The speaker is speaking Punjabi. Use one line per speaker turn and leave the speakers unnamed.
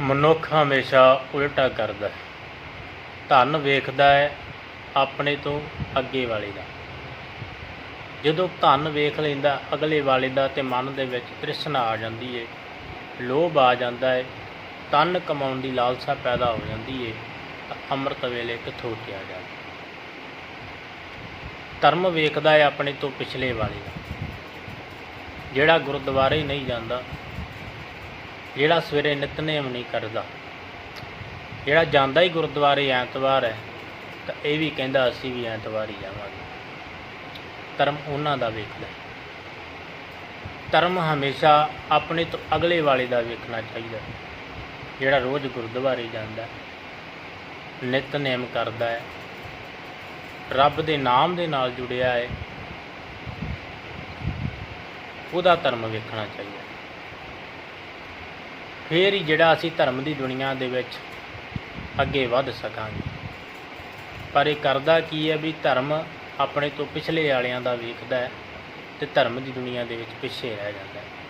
ਮਨੁੱਖ ਹਮੇਸ਼ਾ ਉਲਟਾ ਕਰਦਾ ਹੈ। ਧਨ ਵੇਖਦਾ ਹੈ ਆਪਣੇ ਤੋਂ ਅੱਗੇ ਵਾਲੇ ਦਾ। ਜਦੋਂ ਧਨ ਵੇਖ ਲੈਂਦਾ, ਅਗਲੇ ਵਾਲੇ ਦਾ ਤੇ ਮਨ ਦੇ ਵਿੱਚ ਤ੍ਰਿਸ਼ਨਾ ਆ ਜਾਂਦੀ ਏ, ਲੋਭ ਆ ਜਾਂਦਾ ਹੈ ਤਨ ਕਮਾਉਣ ਦੀ ਲਾਲਸਾ ਪੈਦਾ ਹੋ ਜਾਂਦੀ ਏ, ਤਾਂ ਅੰਮ੍ਰਿਤ ਵੇਲੇ ਕਿੱਥੋਂ ਉੱਠਿਆ ਜਾਂਦਾ। ਧਰਮ ਵੇਖਦਾ ਹੈ ਆਪਣੇ ਤੋਂ ਪਿਛਲੇ ਵਾਲੇ ਦਾ। ਜਿਹੜਾ ਗੁਰਦੁਆਰੇ ਨਹੀਂ ਜਾਂਦਾ ਜਿਹੜਾ ਸਵੇਰੇ ਨਿਤਨੇਮ ਨਹੀਂ ਕਰਦਾ ਜਿਹੜਾ ਜਾਂਦਾ ਹੀ ਗੁਰਦੁਆਰੇ ਐਤਵਾਰ ਹੈ ਤਾਂ ਇਹ ਵੀ ਕਹਿੰਦਾ ਅਸੀਂ ਵੀ ਐਤਵਾਰ ਹੀ ਜਾਵਾਂਗੇ। ਧਰਮ ਉਹਨਾਂ ਦਾ ਵੇਖਦਾ ਧਰਮ ਹਮੇਸ਼ਾ ਆਪਣੇ ਤੋਂ ਅਗਲੇ ਵਾਲੇ ਦਾ ਵੇਖਣਾ ਚਾਹੀਦਾ ਜਿਹੜਾ ਰੋਜ਼ ਗੁਰਦੁਆਰੇ ਜਾਂਦਾ ਹੈ, ਨਿਤਨੇਮ ਕਰਦਾ ਹੈ ਰੱਬ ਦੇ ਨਾਮ ਦੇ ਨਾਲ ਜੁੜਿਆ ਹੈ ਉਹਦਾ ਧਰਮ ਵੇਖਣਾ ਚਾਹੀਦਾ ਫੇਰ ਹੀ ਜਿਹੜਾ ਅਸੀਂ ਧਰਮ ਦੀ ਦੁਨੀਆ ਦੇ ਵਿੱਚ ਅੱਗੇ ਵੱਧ ਸਕਾਂਗੇ। ਪਰ ਇਹ ਕਰਦਾ ਕੀ ਹੈ ਵੀ ਧਰਮ ਆਪਣੇ ਤੋਂ ਪਿਛਲੇ ਵਾਲਿਆਂ ਦਾ ਵੇਖਦਾ ਹੈ ਤੇ ਧਰਮ ਦੀ ਦੁਨੀਆ ਦੇ ਵਿੱਚ ਪਿੱਛੇ ਰਹਿ ਜਾਂਦਾ ਹੈ।